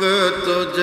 तुझ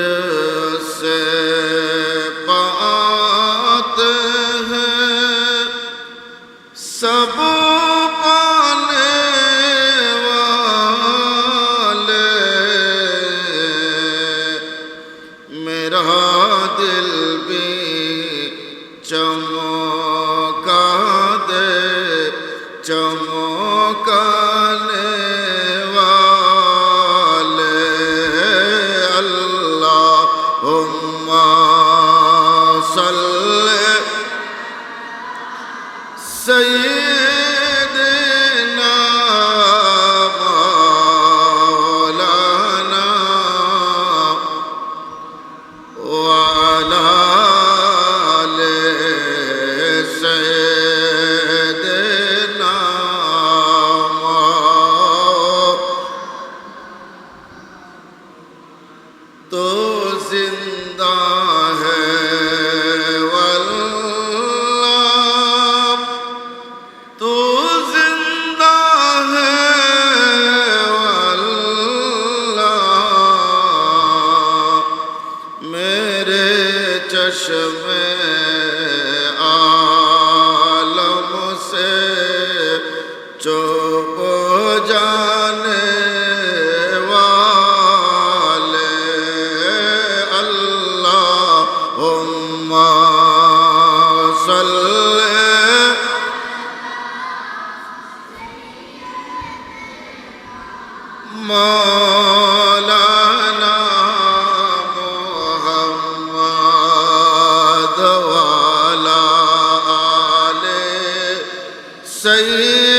سيئة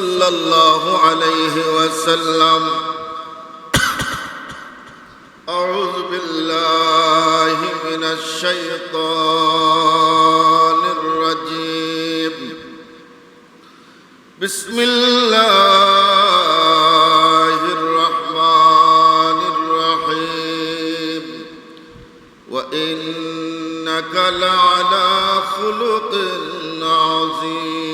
صلى الله عليه وسلم أعوذ بالله من الشيطان الرجيم بسم الله الرحمن الرحيم وإنك لعلى خلق عظيم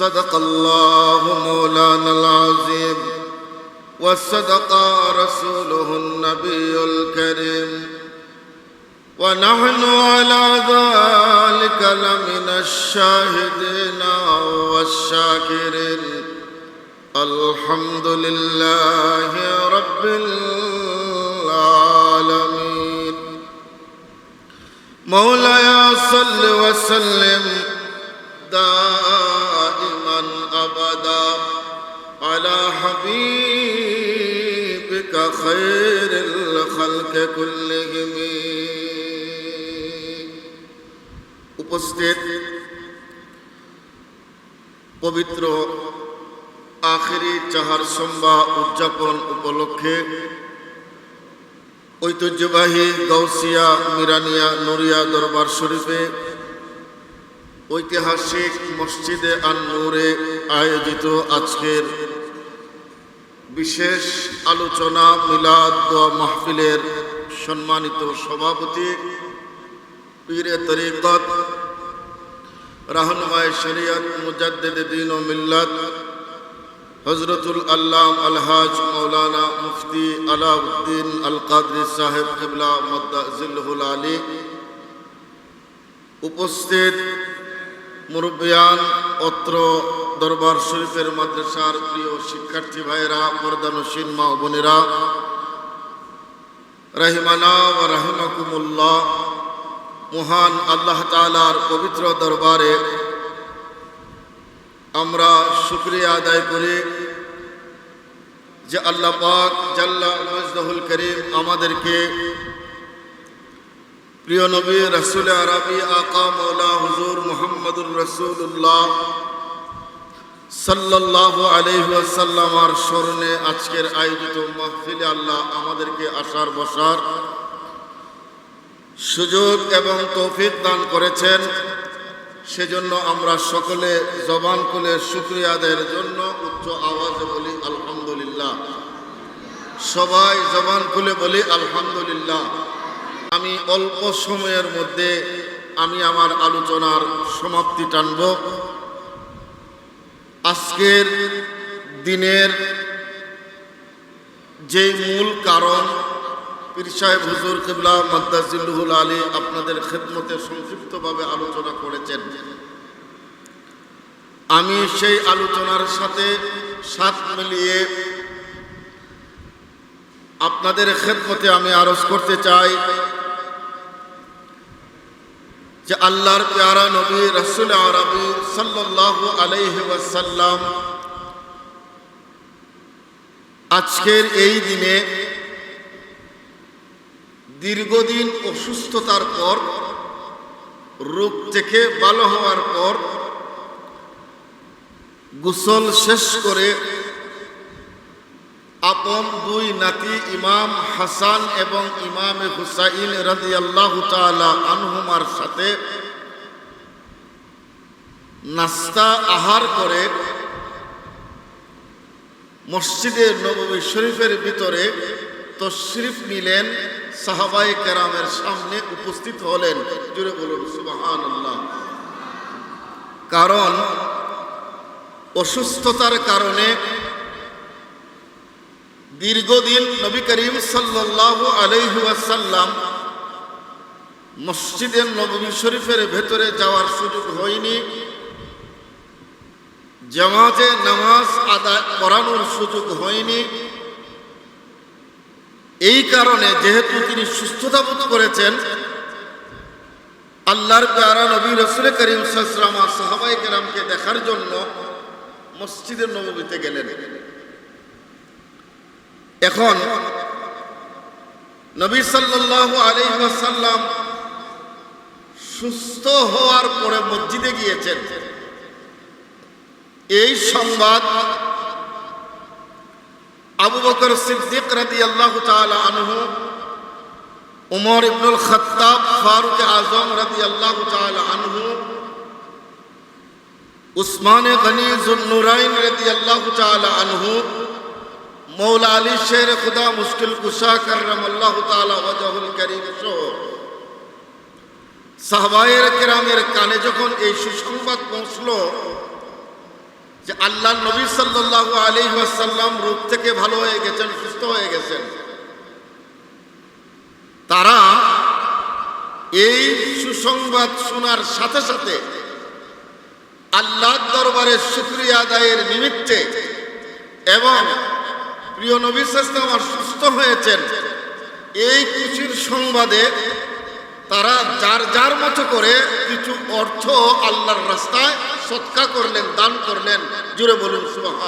صدق الله مولانا العظيم وصدق رسوله النبي الكريم. ونحن على ذلك لمن الشاهدين والشاكرين. الحمد لله رب العالمين. مولاي صل وسلم دائما أبدا. على حبيبك خير الخلق كلهم. উপস্থিত পবিত্র আখেরি চাহার সম্বা উদযাপন উপলক্ষে ঐতিহ্যবাহী গৌসিয়া মিরানিয়া নুরিয়া দরবার শরীফে ঐতিহাসিক মসজিদে আন নূরে আয়োজিত আজকের বিশেষ আলোচনা মিলাদ মাহফিলের সম্মানিত সভাপতি পীরে তরিকত রাহনমায় শরিয়ত মুজাদ্দেদ ও মিল্লাত হজরতুল আল্লাম আলহাজ মৌলানা মুফতি আলাউদ্দিন আল কাদরি সাহেব কিবলা মদ্দাজিল্লুল আলী উপস্থিত মুরব্বিয়ান, অত্র দরবার শরীফের মাদ্রাসার প্রিয় শিক্ষার্থী ভাইয়েরা পর্দানসীন মা বোনেরা, রাহিমানা ও রাহিমাকুমুল্লাহ, মহান আল্লাহ তালার পবিত্র দরবারে আমরা শুক্রিয়া আদায় করি যে আল্লাহ পাক জাল্লা মজদহুল করিম আমাদেরকে প্রিয় নবী, রসুল আরবি আকা মৌলা হুজুর মোহাম্মদুর রসুল্লাহ সাল্লাহ আলহাসাল্লামার স্মরণে আজকের আয়োজিত মাহফিলে আল্লাহ আমাদেরকে আসার বসার সুযোগ এবং তৌফিক দান করেছেন। সেজন্য আমরা সকলে জবান খুলে শুক্রিয়া আদায়ের জন্য উচ্চ আওয়াজে বলি আলহামদুলিল্লাহ। সবাই জবান খুলে বলি আলহামদুলিল্লাহ। আমি অল্প সময়ের মধ্যে আমি আমার আলোচনার সমাপ্তি টানব। আজকের দিনের যে মূল কারণ, পীর সাহেব হুজুর কিবলা মাদ্দাজিল্লুহুল আলী আপনাদের খেদমতে সংক্ষিপ্তভাবে আলোচনা করেছেন। আমি সেই আলোচনার সাথে সাথ মিলিয়ে আপনাদের খেদমতে আমি আরজ করতে চাই। যে আল্লাহর প্যারা নবী রসুল আরবি সাল্লাহ আলাইহি আজকের এই দিনে দীর্ঘদিন অসুস্থতার পর, রোগ থেকে ভালো হওয়ার পর, গোসল শেষ করে আপন দুই নাতি ইমাম হাসান এবং ইমাম হুসাইন রাজি আল্লাহ আনহুমার সাথে নাস্তা আহার করে মসজিদে নবী শরীফের ভিতরে তশরিফ নিলেন সাহাবাই কেরামের সামনে উপস্থিত হলেন। জুড়ে বলুন সুবাহান কারণ অসুস্থতার কারণে দীর্ঘদিন নবী করিম সাল্লাহ আলহাসাল্লাম মসজিদের নবী শরীফের ভেতরে যাওয়ার সুযোগ হয়নি। জামাজে নামাজ আদায় করানোর সুযোগ হয়নি। এই কারণে যেহেতু তিনি সুস্থতা বোধ করেছেন, আল্লাহর প্যারা নবী রসুল করিম সাহসামা সাহাবাই কেরামকে দেখার জন্য মসজিদের নবীতে গেলেন। এখন নবী সাল্লাহ আলহাসাল্লাম সুস্থ হওয়ার পরে মসজিদে গিয়েছেন। এই সংবাদ আবু বকর সিদ্দিক রাদি আল্লাহ আনহু, উমর ইবনুল খত্তাব, ফারুক আজম রাদি আল্লাহ আনহু, উসমানে গনি জুন্নুরাইন রাদি আল্লাহ আনহু মৌলা আলী শের খুদা মুশকিল কুশা করম আল্লাহ ওয়াজাহুল করিম সহ। সাহবায়ের কেরামের কানে যখন এই সুসংবাদ পৌঁছলো যে আল্লাহ নবী সাল্লাহ আলী ওয়াসাল্লাম রূপ থেকে ভালো হয়ে গেছেন, সুস্থ হয়ে গেছেন, তারা এই সুসংবাদ শোনার সাথে সাথে আল্লাহ দরবারে শুক্রিয়া আদায়ের নিমিত্তে এবং প্রিয় নবী সাল্লাম সুস্থ হয়েছেন। এই খুশির সংবাদে তারা যার যার মতো করে কিছু অর্থ আল্লাহর রাস্তায় সৎকা করলেন, দান করলেন। জুড়ে বলুন সুবাহ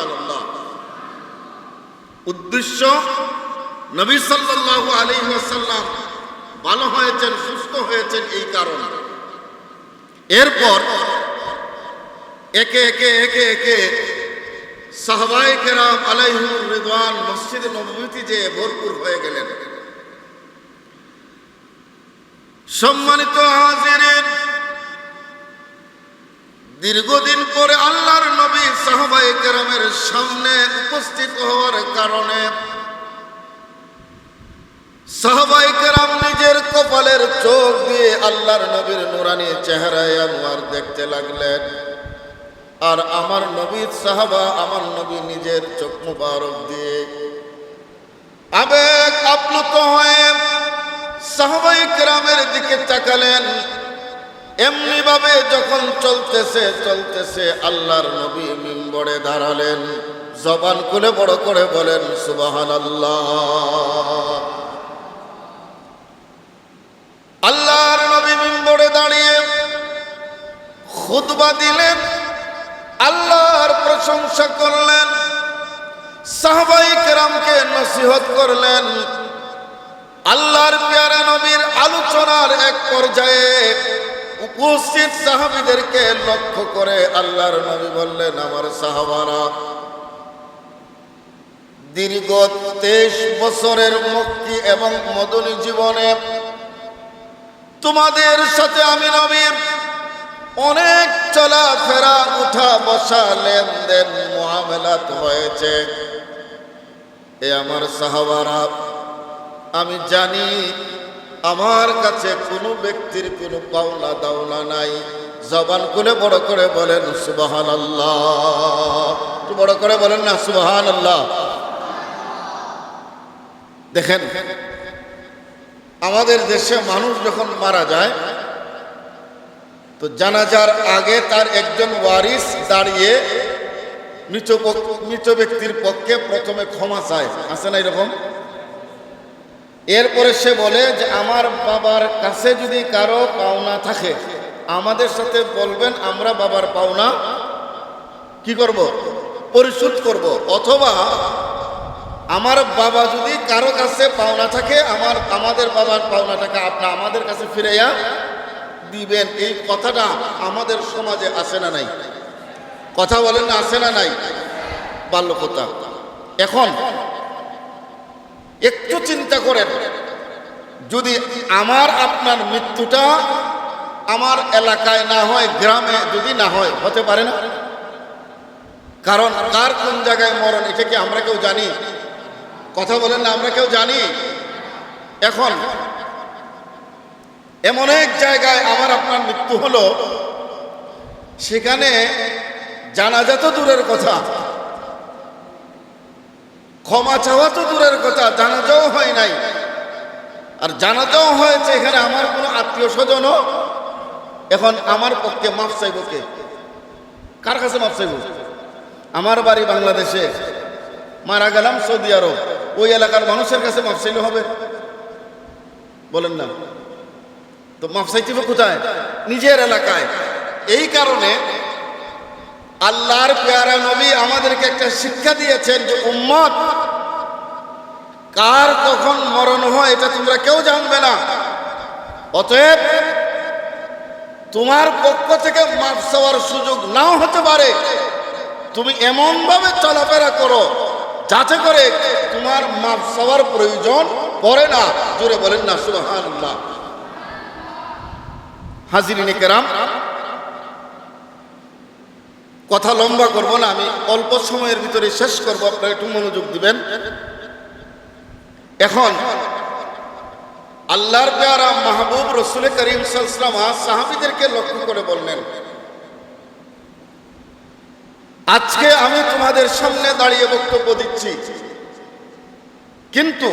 উদ্দেশ্য, নবী সাল্লাল্লাহু আলাইহি ওয়াসাল্লাম ভালো হয়েছেন, সুস্থ হয়েছেন এই কারণে। এরপর একে একে একে একে সাহবাই কেরাম আলাইহুর রিদওয়ান মসজিদ নবীতে যে ভরপুর হয়ে গেলেন। সম্মানিত হাজিরের দীর্ঘদিন পরে আল্লাহর নবী সাহবাই কেরামের সামনে উপস্থিত হওয়ার কারণে সাহবাই কেরাম নিজের কপালের চোখ দিয়ে আল্লাহর নবীর নুরানি চেহারায় আনোয়ার দেখতে লাগলেন। আর আমার নবীর সাহাবা আমার নবী নিজের চোখ মুবারক দিয়ে। আবেগ আপ্লুত হয়ে সাহাবাই কেরামের দিকে তাকালেন। এমনি ভাবে যখন চলতেছে চলতেছে আল্লাহর নবী মিম্বরে দাঁড়ালেন। জবান খুলে বড় করে বলেন সুবাহান আল্লাহ আল্লাহর নবী মিম্বরে দাঁড়িয়ে খুতবা দিলেন। আল্লাহর প্রশংসা করলেন, সাহবাই কেরামকে নসিহত করলেন। আল্লাহর পেয়ারা নবীর আলোচনার এক পর্যায়ে উপস্থিত সাহাবিদেরকে লক্ষ্য করে আল্লাহর নবী বললেন, আমার সাহাবারা, দীর্ঘ তেইশ বছরের মুক্তি এবং মদনী জীবনে তোমাদের সাথে আমি নবী, অনেক চলাফেরা উঠা বসা লেনদেন মহামেলাত হয়েছে। এ আমার সাহাবারা, আমি জানি আমার কাছে কোনো ব্যক্তির কোনো পাওনা দাওনা নাই। জবান খুলে বড় করে বলেন সুবাহান আল্লাহ বড় করে বলেন না সুবাহান আল্লাহ দেখেন, আমাদের দেশে মানুষ যখন মারা যায় তো জানাজার আগে তার একজন ওয়ারিস দাঁড়িয়ে মৃত মৃত ব্যক্তির পক্ষে প্রথমে ক্ষমা চায়। আছে না এরকম? এরপরে সে বলে যে, আমার বাবার কাছে যদি কারও পাওনা থাকে, আমাদের সাথে বলবেন, আমরা বাবার পাওনা কি করব? পরিশোধ করব। অথবা আমার বাবা যদি কারও কাছে পাওনা থাকে, আমার, আমাদের বাবার পাওনা টাকা আপনি, আমাদের কাছে ফিরাইয়া দিবেন, এই কথাটা আমাদের সমাজে আসে না নাই। কথা বলেন না, আসে না নাই? বাল্য কথা এখন একটু চিন্তা করেন, যদি আমার, আপনার মৃত্যুটা আমার এলাকায় না হয়, গ্রামে যদি না হয়, হতে পারে না? কারণ কার কোন জায়গায় মরণ, এটা কি আমরা কেউ জানি? কথা বলেন না, আমরা কেউ জানি? এখন এমন এক জায়গায় আমার আপনার মৃত্যু হলো। সেখানে জানাজা তো দূরের কথা, ক্ষমা চাওয়া তো দূরের কথা, জানাজাও হয় নাই। আর জানাজাও হয়েছে এখানে আমার কোনো আত্মীয় স্বজনও। এখন আমার পক্ষে মাফ চাইব কে? কার কাছে মাফ চাইব? আমার বাড়ি বাংলাদেশে, মারা গেলাম সৌদি আরব। ওই এলাকার মানুষের কাছে মাফ চাইলে হবে। বলেন না। তো মাফ চাইতে কোথায়? নিজের এলাকায়। এই কারণে আল্লাহর পেয়ারা নবী আমাদেরকে একটা শিক্ষা দিয়েছেন যে, উম্মত, কার কখন মরণ হয় এটা তোমরা কেউ জানবে না। অতএব তোমার পক্ষ থেকে মাফ চাওয়ার সুযোগ নাও হতে পারে। তুমি এমন ভাবে চলাফেরা করো যাতে করে তোমার মাফ চাওয়ার প্রয়োজন পড়ে না। জোরে বলেন না, সুবহানাল্লাহ। হাজিরিনে কেরাম, কথা লম্বা করব না, আমি অল্প সময়ের ভিতরে শেষ করব, আপনারা একটু মনোযোগ দিবেন। এখন, আল্লাহর পেয়ারা মাহবুব রসুল করিম সাল্লাম সাহাবিদেরকে লক্ষ্য করে বললেন, আজকে আমি তোমাদের সামনে দাঁড়িয়ে বক্তব্য দিচ্ছি। কিন্তু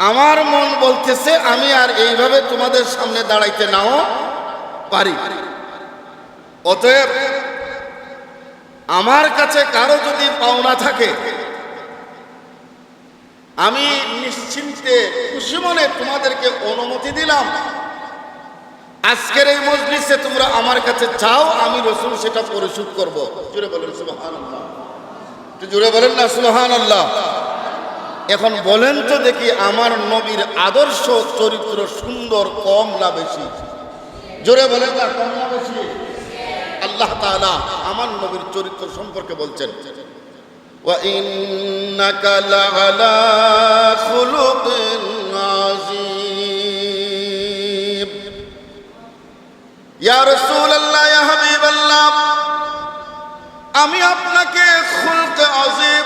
আমার মন বলতেছে, আমি আর এইভাবে তোমাদের সামনে দাঁড়াইতে নাও পারি। অতএব, আমার কাছে কারও যদি পাওনা থাকে, আমি নিশ্চিন্তে খুশি মনে তোমাদেরকে অনুমতি দিলাম। আজকের এই মজলিসে তোমরা আমার কাছে চাও আমি রসুল সেটা পরিশোধ করব। জুড়ে বলেন সুবহান আল্লাহ জুড়ে বলেন না সুবহান আল্লাহ এখন বলেন তো দেখি আমার নবীর আদর্শ চরিত্র সুন্দর, কম না বেশি? জোরে বলেন না, কম না বেশি? আল্লাহ তালা আমার নবীর চরিত্র সম্পর্কে বলছেন। আমি আপনাকে খুলতে আজিব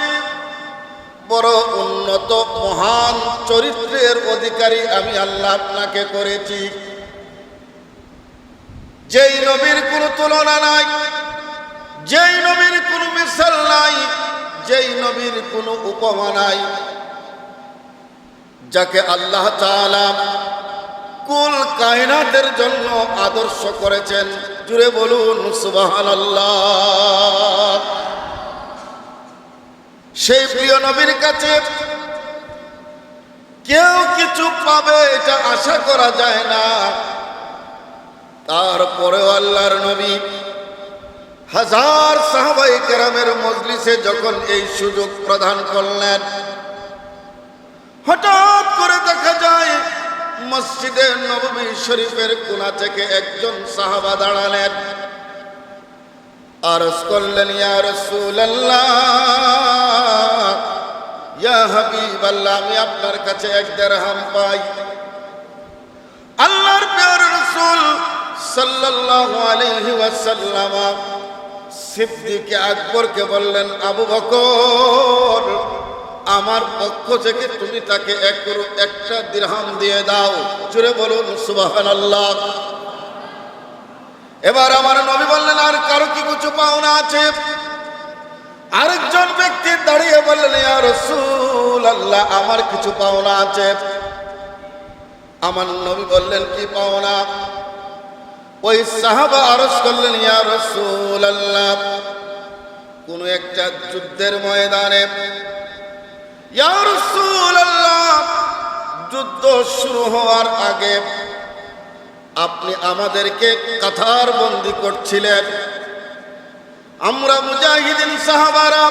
বড় উন্নত, মহান চরিত্রের অধিকারী আমি আল্লাহ আপনাকে করেছি। যেই নবীর কোনো তুলনা নাই, যেই নবীর কোনো মিসাল নাই, যেই নবীর কোনো উপমা নাই। যাকে আল্লাহ কুল কায়নাতের জন্য আদর্শ করেছেন, জুড়ে বলুন, সুবহানাল্লাহ। সেই প্রিয় নবীর কাছে কেউ কিছু পাবে, এটা আশা করা যায় না। তারপরেও আল্লাহর নবী হাজার সাহাবাই কেরামের মজলিসে যখন এই সুযোগ প্রদান করলেন, হঠাৎ করে দেখা যায় মসজিদে নবমী শরীফের কোনা থেকে একজন সাহাবা দাঁড়ালেন। আরজ করলেন আমি আপনার কাছে এক দেড়হাম পাই। আল্লাহর প্রিয় রাসূল সাল্লাল্লাহু আলাইহি ওয়াসাল্লাম সিদ্দিকে বললেন, আবু বকর, আমার পক্ষ থেকে তুমি তাকে এক একটা দিরহাম দিয়ে দাও। জুড়ে বলুন, সুবহানাল্লাহ। এবার আমার নবী বললেন, আর কারও কি কিছু পাওনা আছে? আরেকজন ব্যক্তি দাঁড়িয়ে বললেন আল্লাহ আমার কিছু পাওনা আছে। আমার নবী বললেন, কি পাওনা? ওই সাহাবা আরজ করলেন, ইয়া রাসূল আল্লাহ কোন একটা যুদ্ধের ময়দানে। ইয়া রাসূল আল্লাহ যুদ্ধ শুরু হওয়ার আগে আপনি আমাদেরকে কাথার বন্দি করছিলেন। আমরা মুজাহিদিন সাহাবারা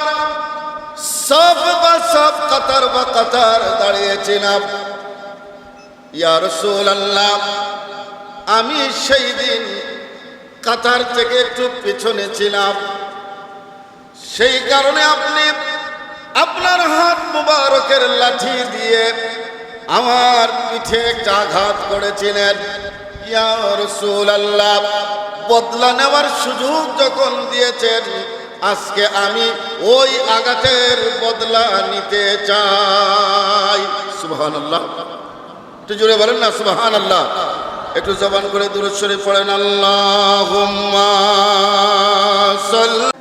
সব বা সব কাতার বা কাতার দাঁড়িয়েছিলাম। ইয়া রাসূলুল্লাহ, আমি সেই দিন কাতার থেকে একটু পিছনে ছিলাম। সেই কারণে আপনি আপনার হাত মুবারকের লাঠি দিয়ে আমার পিঠে একটা আঘাত করেছিলেন। বদলা নেওয়ার সুযোগ যখন দিয়েছেন, আজকে আমি ওই আঘাতের বদলা নিতে চাই। সুবহানাল্লাহ। একটু জোরে বলেন না, সুবহানাল্লাহ। একটু জবান করে দূরত শরীফ পড়েন, আল্লাহুম্মা সাল্লি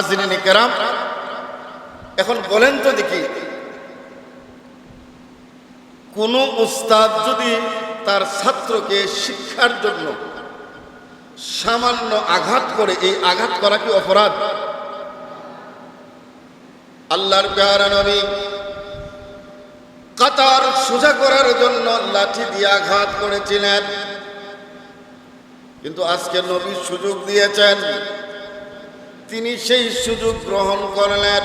হাজিরিন কেরাম, এখন বলেন তো দেখি, কোন উস্তাদ যদি তার ছাত্রকে শিক্ষার জন্য সামান্য আঘাত করে, এই আঘাত করা কি অপরাধ? আল্লাহর পেয়ারা নবী কাতার সোজা করার জন্য লাঠি দিয়ে আঘাত করেছিলেন। কিন্তু আজকে নবী সুযোগ দিয়েছেন। তিনি সেই সুযোগ গ্রহণ করলেন।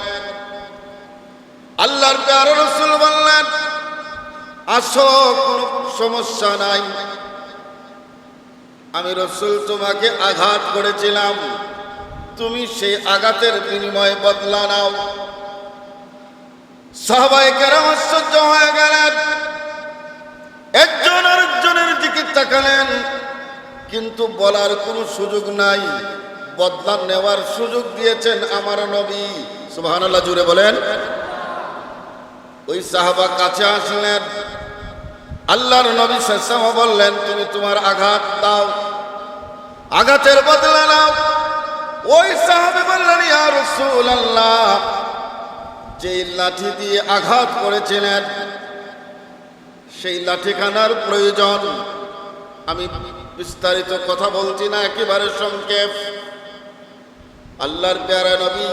আল্লাহর পেয়ারা রসুল বললেন, আসো, কোনো সমস্যা নাই। আমি রসুল তোমাকে আঘাত করেছিলাম। তুমি সেই আঘাতের বিনিময়ে বদলা নাও। সবাই কেরাম আশ্চর্য হয়ে গেলেন। একজন আরেকজনের দিকে তাকালেন, কিন্তু বলার কোনো সুযোগ নাই। বদলা নেওয়ার সুযোগ দিয়েছেন আমার নবী। সুবহানাল্লাহ জুড়ে বলেন। ওই সাহাবা কাছে আসলেন। আল্লাহর নবী শেষাম বললেন, তুমি তোমার আঘাত দাও, আঘাতের বদলা নাও। ওই সাহাবে বললেন রাসূলুল্লাহ। যে লাঠি দিয়ে আঘাত করেছিলেন, সেই লাঠিখানার প্রয়োজন। আমি বিস্তারিত কথা বলছি না, একেবারে সংক্ষেপ। আল্লাহর প্যারা নবী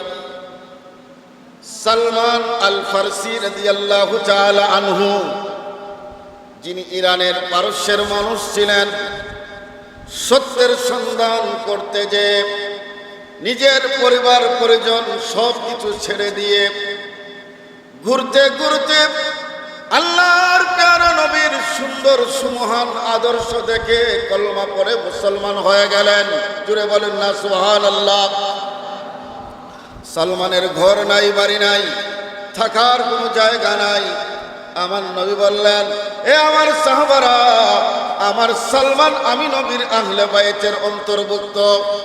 সালমান আল ফারসি রাদিয়াল্লাহু তাআলা আনহু, যিনি ইরানের পারস্যের মানুষ ছিলেন, সত্যের সন্ধান করতে যে নিজের পরিবার পরিজন সব কিছু ছেড়ে দিয়ে ঘুরতে ঘুরতে আল্লাহর প্যারা নবীর সুন্দর, সুমহান আদর্শ দেখে কলমা পরে মুসলমান হয়ে গেলেন। জুড়ে বলেন না সুহান আল্লাহ সালমানের ঘর নাই, বাড়ি নাই, থাকার কোনো জায়গা নাই। আমার নবী বললেন, এ আমার সাহবারা, আমার সালমান আমি নবীর আহলে বাইতের অন্তর্ভুক্ত।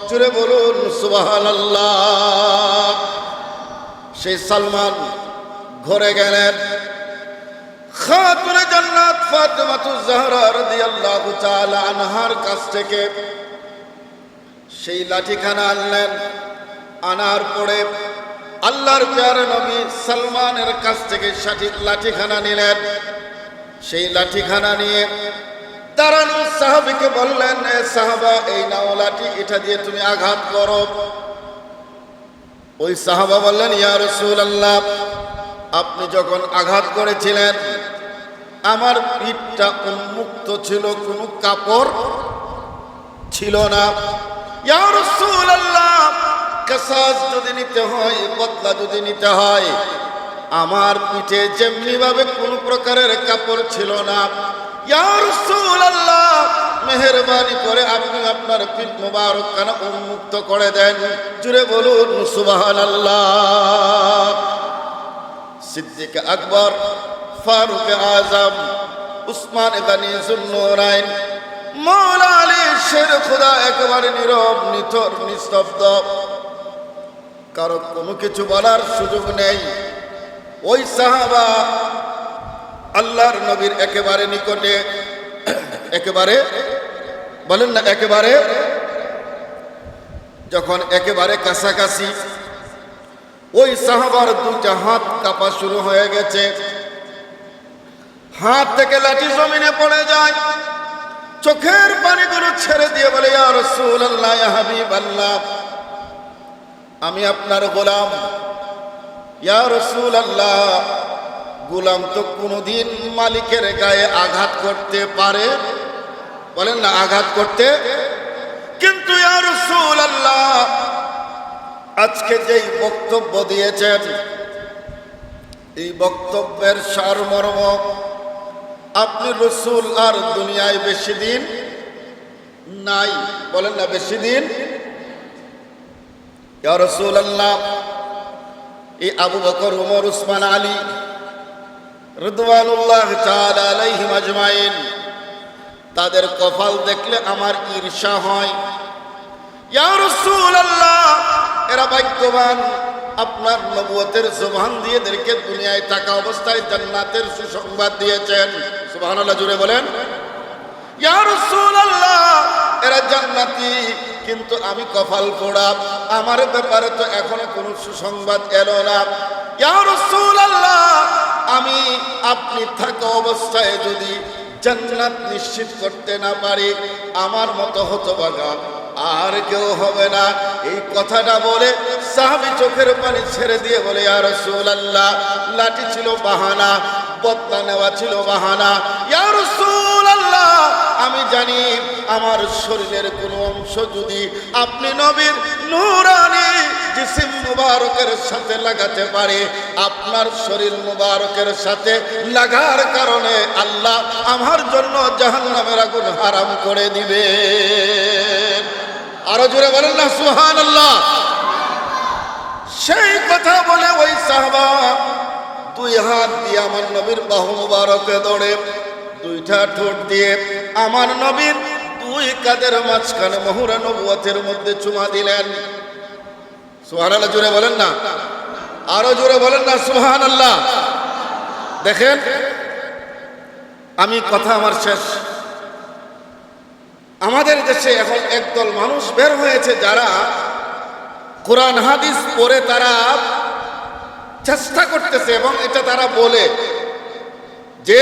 জুড়ে বলুন সুবাহান আল্লাহ সেই সালমান ঘরে গেলেন। খাতুনে জান্নাত ফাতেমাতু জাহরা রাদিয়াল্লাহু তাআলা আনহার কাছ থেকে সেই লাঠিখানা আনলেন। আনার পরে আল্লাহর প্যারে নবী সালমানের কাছ থেকে সঠিক লাঠিখানা নিলেন। সেই লাঠিখানা নিয়ে দাঁড়ানো সাহাবিকে বললেন সাহাবা, এই নাও লাঠি, এটা দিয়ে তুমি আঘাত করো। ওই সাহাবা বললেন, ইয়া রাসূলুল্লাহ আপনি যখন আঘাত করেছিলেন, আমার পিঠটা উন্মুক্ত ছিল, কোনো কাপড় ছিল না। কাসাস যদি নিতে হয়, বদলা যদি নিতে হয়, আমার পিঠে যেমনি ভাবে কোন প্রকারের কাপড় ছিল না। মেহেরবানি করে আপনি আপনার পিঠ মোবারক কানা উন্মুক্ত করে দেন। জুড়ে বলুন, সুবহানাল্লাহ। সিদ্দিক আকবর, ফারুক আজম, উসমান গানি জুন্নুরাইন মৌলা আলী শের খুদা একেবারে নীরব, নিথর, নিস্তব্ধ। কারও কোনো কিছু বলার সুযোগ নেই। ওই সাহাবা আল্লাহর নবীর একেবারে নিকটে, একেবারে, বলেন না, একেবারে, যখন একেবারে কাছাকাছি ওই সাহাবার দুটা হাত কাপা শুরু হয়ে গেছে। হাত থেকে লাঠি জমিনে পড়ে যায়। চোখের পানিগুলো ছেড়ে দিয়ে বলে রাসূলুল্লাহ, ইয়া হাবিবাল্লাহ, আমি আপনার গোলাম। রাসূলুল্লাহ, গোলাম তো কোনোদিন মালিকের গায়ে আঘাত করতে পারে। বলেন না, আঘাত করতে? কিন্তু ইয়া রাসূলুল্লাহ আজকে যেই বক্তব্য দিয়েছেন, এই বক্তব্যের সারমর্ম আপনি রসুল আর দুনিয়ায় বেশি দিন নাই, বলেন না বেশি দিন? রসুল আল্লাহ এই আবু বকর, উমর, উসমান, আলী রুদওয়ানুল্লাহ আলাইহিম আজমাইন, তাদের কপাল দেখলে আমার ঈর্ষা হয়। ইয়া রাসূলুল্লাহ এরা ভাগ্যবান। আপনার নবুয়তের জবান দিয়ে এদেরকে দুনিয়ায় থাকা অবস্থায় জান্নাতের সুসংবাদ দিয়েছেন। সুবহানাল্লাহ জুড়ে বলেন। ইয়া রাসূলুল্লাহ, এরা জান্নাতি, কিন্তু আমি কপাল পোড়া। আমার ব্যাপারে তো এখনও কোনো সুসংবাদ এলো না। ইয়া রাসূলুল্লাহ, আমি আপনি থাকা অবস্থায় যদি জান্নাত নিশ্চিত করতে না পারি, আমার মতো হতো বাগা আর কেউ হবে না। এই কথাটা বলে সাহাবি চোখের পানি ছেড়ে দিয়ে বলে আর আল্লাহ লাঠি ছিল বাহানা, বদলা নেওয়া ছিল বাহানা। ইয়ারসুল আমি জানি আমার শরীরের কোনো অংশ যদি আপনি নবীর নূরানি জিসিম মুবারকের সাথে লাগাতে পারে, আপনার শরীর মুবারকের সাথে লাগার কারণে আল্লাহ আমার জন্য জাহান্নামের আগুন হারাম করে দিবে আরও জোরে বলেন না সুহান আল্লাহ সেই কথা বলে ওই সাহবা দুই হাত দিয়ে আমার নবীর বাহু মুবারকে দৌড়ে দুইটা ঠোঁট দিয়ে আমার নবীর দুই কাদের মাঝখানে মহুরা নবুয়তের মধ্যে চুমা দিলেন। সুহান আল্লাহ জোরে বলেন না। আরও জোরে বলেন না সুহান আল্লাহ দেখেন, আমি কথা আমার শেষ। আমাদের দেশে এখন একদল মানুষ বের হয়েছে যারা কোরআন, হাদিস পড়ে তারা চেষ্টা করতেছে এবং এটা তারা বলে। যে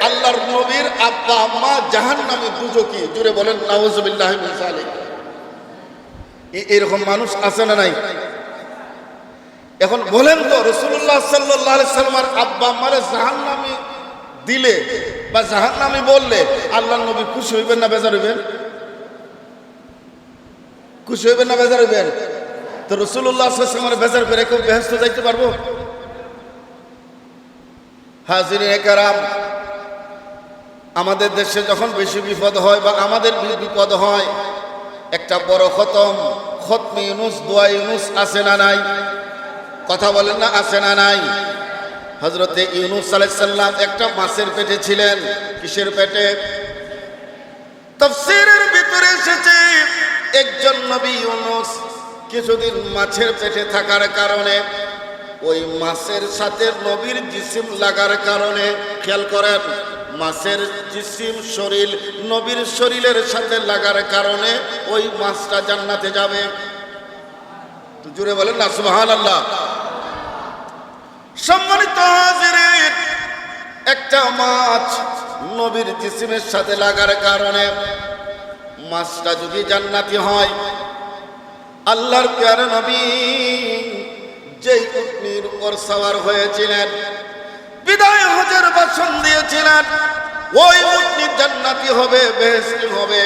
আল্লাহর নবীর আব্বা আম্মা জাহান নামে দুজকি জুড়ে বলেন নাউজুবিল্লাহ এরকম মানুষ আছে না নাই? এখন বলেন তো রসুল্লাহ সাল্লাহ সাল্লামার আব্বা আম্মারে জাহান নামে দিলে বা জাহান নামে বললে আল্লাহ নবী খুশি হইবেন না বেজার হইবেন? খুশি হইবেন না বেজার হইবেন? তো রসুল্লাহ বেজার করে কেউ বেহেস্ত যাইতে পারব? হাজির কারাম আমাদের দেশে যখন বেশি বিপদ হয় বা আমাদের বিপদ হয়, একটা বড় খতম, খতমি ইউনুস, দোয়া ইউনুস আছে না নাই? কথা বলেন না, আছে না নাই? হজরতে ইউনুস আলাইসাল্লাম একটা মাছের পেটে ছিলেন। কিসের পেটে? তফসিরের ভিতরে এসেছে, একজন নবী ইউনুস কিছুদিন মাছের পেটে থাকার কারণে ওই মাছের সাথে নবীর জিসিম লাগার কারণে, খেয়াল করেন, মাছের জিসিম শরীর নবীর শরীরের সাথে লাগার কারণে ওই মাছটা জান্নাতে যাবে। জুড়ে বলেন না সুবহান আল্লাহ সম্মানিত একটা মাছ নবীর জিসিমের সাথে লাগার কারণে মাছটা যদি জান্নাতি হয়, আল্লাহর প্যারে নবী যেই উটনির উপর সওয়ার হয়েছিলেন, বিদায় হজের বাসন দিয়েছিলেন, ওই উটনি জান্নাতি হবে বেহেস্তি হবে।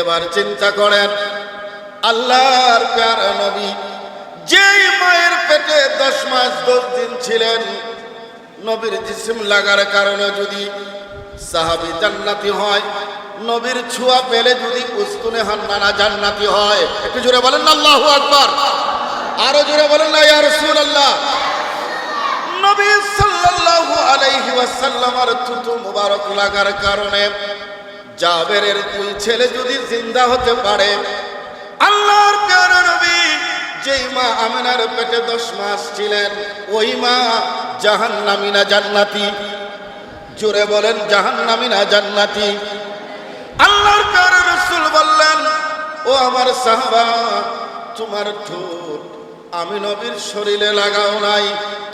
এবার চিন্তা করেন, আল্লাহর প্যারা নবী যেই মায়ের পেটে দশ মাস দশ দিন ছিলেন, নবীর জিসিম লাগার কারণে যদি সাহাবি জান্নাতি হয়, নবীর ছোঁয়া পেলে যদি উস্তুনে হান্নানা জান্নাতি হয়, একটু জোরে বলেন আল্লাহু আকবার। আরও জোরে বলেন না, ইয়া রাসূলুল্লাহ। নবী সাল্লাল্লাহু আলাইহি ওয়াসাল্লামের থুতু মুবারক লাগার কারণে জাবেরের দুই ছেলে যদি জিন্দা হতে পারে, আল্লাহর প্যারা নবী যেই মা আমিনার পেটে দশ মাস ছিলেন, ওই মা জাহান্নামী না জান্নাতি? জোরে বলেন, জাহান্নামী না জান্নাতি? আল্লাহর প্যারা রসুল বললেন, ও আমার সাহাবা, তোমার ঠোঁট আমি নবীর শরীরে লাগাও নাই।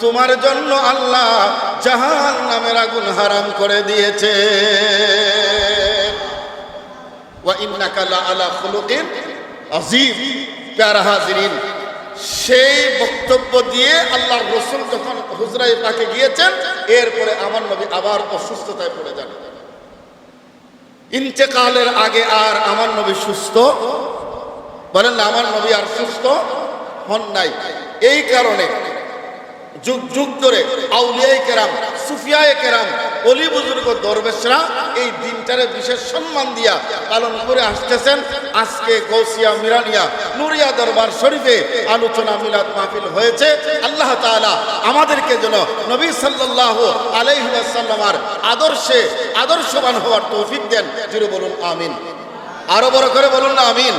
তোমার জন্য আল্লাহ জাহান নামের আগুন হারাম করে দিয়েছে। সেই বক্তব্য দিয়ে আল্লাহ রসুল যখন হুজরাই পাকে গিয়েছেন, এরপরে আমার নবী আবার অসুস্থতায় পড়ে যান। ইন্তেকালের আগে আর আমার নবী সুস্থ? বলেন আমার নবী আর সুস্থ? হন নাই। এই কারণে যুগ যুগ ধরে আউলিয়াই কেরাম, সুফিয়ায় কেরাম, অলি বুজুর্গ দরবেশরা এই দিনটারে বিশেষ সম্মান দিয়া পালন করে আসতেছেন। আজকে গৌসিয়া মিরানিয়া নুরিয়া দরবার শরীফে আলোচনা মিলাদ মাহফিল হয়েছে। আল্লাহ তাআলা আমাদেরকে যেন নবী সাল্লাল্লাহু আলাইহি ওয়াসাল্লামার আদর্শে, আদর্শবান হওয়ার তৌফিক দেন। জুড়ে বলুন, আমিন। আরও বড় করে বলুন না, আমিন।